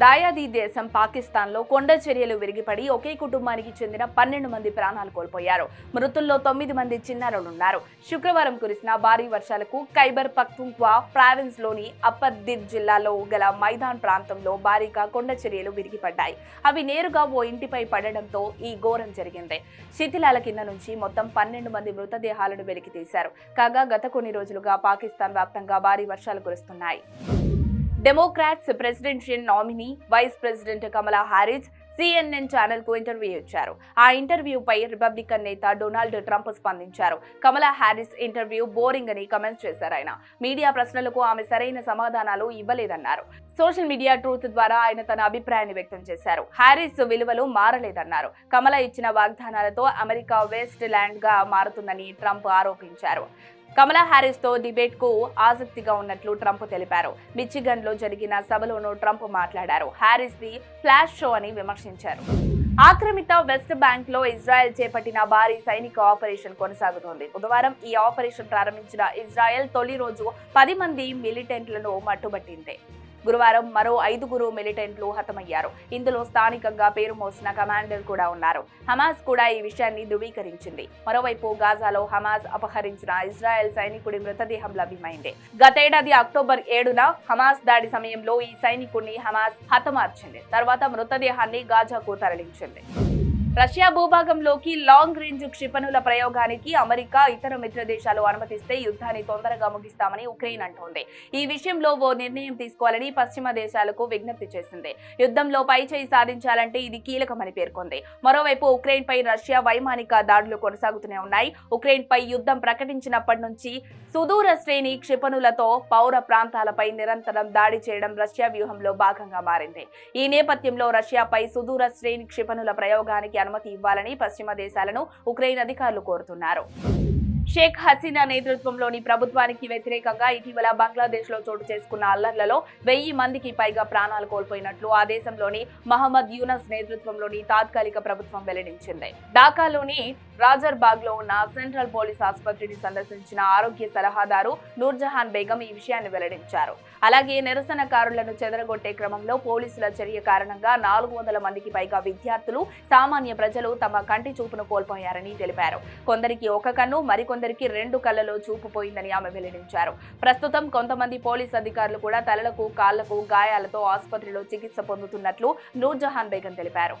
దాయాది దేశం పాకిస్తాన్లో కొండ చర్యలు విరిగిపడి ఒకే కుటుంబానికి చెందిన పన్నెండు మంది ప్రాణాలు కోల్పోయారు. మృతుల్లో తొమ్మిది మంది చిన్నారులున్నారు. శుక్రవారం కురిసిన భారీ వర్షాలకు ఖైబర్ పక్తుంక్వా ప్రావిన్స్లోని అప్పర్ దిర్ జిల్లాలో గల మైదాన్ ప్రాంతంలో భారీగా కొండ చర్యలు విరిగిపడ్డాయి. అవి నేరుగా ఓ ఇంటిపై పడడంతో ఈ ఘోరం జరిగింది. శిథిలాల కింద నుంచి మొత్తం పన్నెండు మంది మృతదేహాలను వెలికితీశారు. కాగా గత కొన్ని రోజులుగా పాకిస్తాన్ వ్యాప్తంగా భారీ వర్షాలు కురుస్తున్నాయి. Democrats presidential nominee vice president Kamala Harris CNN ఛానల్కు ఇంటర్వ్యూ ఇచ్చారు. ఆ ఇంటర్వ్యూపై రిపబ్లికన్ నేత డొనాల్డ్ ట్రంప్ స్పందించారు. కమలా హారిస్ ఇంటర్వ్యూ బోరింగ్ అని కమెంట్స్ చేశారు ఆయన. మీడియా ప్రశ్నలకు ఆమె సరైన సమాధానాలు ఇవ్వలేదన్నారు. సోషల్ మీడియా ట్రూత్ ద్వారా ఆయన తన అభిప్రాయాన్ని వ్యక్తం చేశారు. హారిస్ విలువలు మారలేదన్నారు. కమల ఇచ్చిన వాగ్దానాలతో అమెరికా వెస్ట్ ల్యాండ్గా మారుతుందని ట్రంప్ ఆరోపించారు. కమలా హ్యారిస్తో డిబేట్కు ఆసక్తిగా ఉన్నట్లు ట్రంప్ తెలిపారు. మిచిగన్లో జరిగిన సభలోనూ ట్రంప్ మాట్లాడారు. హ్యారిస్ది ఫ్లాష్ షో అని విమర్శించారు. ఆక్రమిత వెస్ట్ బ్యాంక్లో ఇజ్రాయెల్ చేపట్టిన భారీ సైనిక ఆపరేషన్ కొనసాగుతోంది. బుధవారం ఈ ఆపరేషన్ ప్రారంభించిన ఇజ్రాయెల్ తొలి రోజు పది మంది మిలిటెంట్లను మట్టుబట్టింది. గురువారం మరో ఐదుగురు మిలిటెంట్లు హతమయ్యారు. ఇందులో స్థానికంగా పేరు మోసిన కమాండర్ కూడా ఉన్నారు. హమాస్ కూడా ఈ విషయాన్ని ధృవీకరించింది. మరోవైపు గాజాలో హమాస్ అపహరించిన ఇజ్రాయెల్ సైనికుడి మృతదేహం లభ్యమైంది. గతేడాది అక్టోబర్ ఏడున హమాస్ దాడి సమయంలో ఈ సైనికుడిని హమాస్ హతమార్చింది. తర్వాత మృతదేహాన్ని గాజాకు తరలించింది. రష్యా భూభాగంలోకి లాంగ్ రేంజ్ క్షిపణుల ప్రయోగానికి అమెరికా ఇతర మిత్ర దేశాలు అనుమతిస్తే యుద్ధాన్ని తొందరగా ముగిస్తామని ఉక్రెయిన్ అంటోంది. ఈ విషయంలో ఓ నిర్ణయం తీసుకోవాలని పశ్చిమ దేశాలకు విజ్ఞప్తి చేసింది. యుద్ధంలో పై చేయి సాధించాలంటే ఇది కీలకమని పేర్కొంది. మరోవైపు ఉక్రెయిన్ పై రష్యా వైమానిక దాడులు కొనసాగుతూనే ఉన్నాయి. ఉక్రెయిన్ పై యుద్ధం ప్రకటించినప్పటి నుంచి సుదూర శ్రేణి క్షిపణులతో పౌర ప్రాంతాలపై నిరంతరం దాడి చేయడం రష్యా వ్యూహంలో భాగంగా మారింది. ఈ నేపథ్యంలో రష్యాపై సుదూర శ్రేణి క్షిపణుల ప్రయోగానికి అనుమతి ఇవ్వాలని పశ్చిమ దేశాలను ఉక్రెయిన్ అధికారులు కోరుతున్నారు. షేక్ హసీనా నేతృత్వంలోని ప్రభుత్వానికి వ్యతిరేకంగా ఇటీవల బంగ్లాదేశ్లో చోటు చేసుకున్న అల్లర్లలో వెయ్యి మందికి పైగా ప్రాణాలు కోల్పోయినట్లు ఆ దేశంలోని మహమ్మద్ యూనస్ నేతృత్వంలోని తాత్కాలిక ప్రభుత్వం వెల్లడించింది. ఢాకాలోని రాజర్బాగ్లో ఉన్న సెంట్రల్ పోలీస్ ఆసుపత్రిని సందర్శించిన ఆరోగ్య సలహాదారు నూర్జహాన్ బేగం ఈ విషయాన్ని వెల్లడించారు. అలాగే నిరసనకారులను చెదరగొట్టే క్రమంలో పోలీసుల చర్య కారణంగా నాలుగు వందల మందికి పైగా విద్యార్థులు సామాన్య ప్రజలు తమ కంటి చూపును కోల్పోయారని తెలిపారు. కొందరికి ఒక కన్ను కొందరికి రెండు కళ్ళలో చూపు పోయిందని ఆమె వెల్లడించారు. ప్రస్తుతం కొంతమంది పోలీస్ అధికారులు కూడా తలలకు కాళ్ళకు గాయాలతో ఆసుపత్రిలో చికిత్స పొందుతున్నట్లు నూర్జహాన్ బేగం తెలిపారు.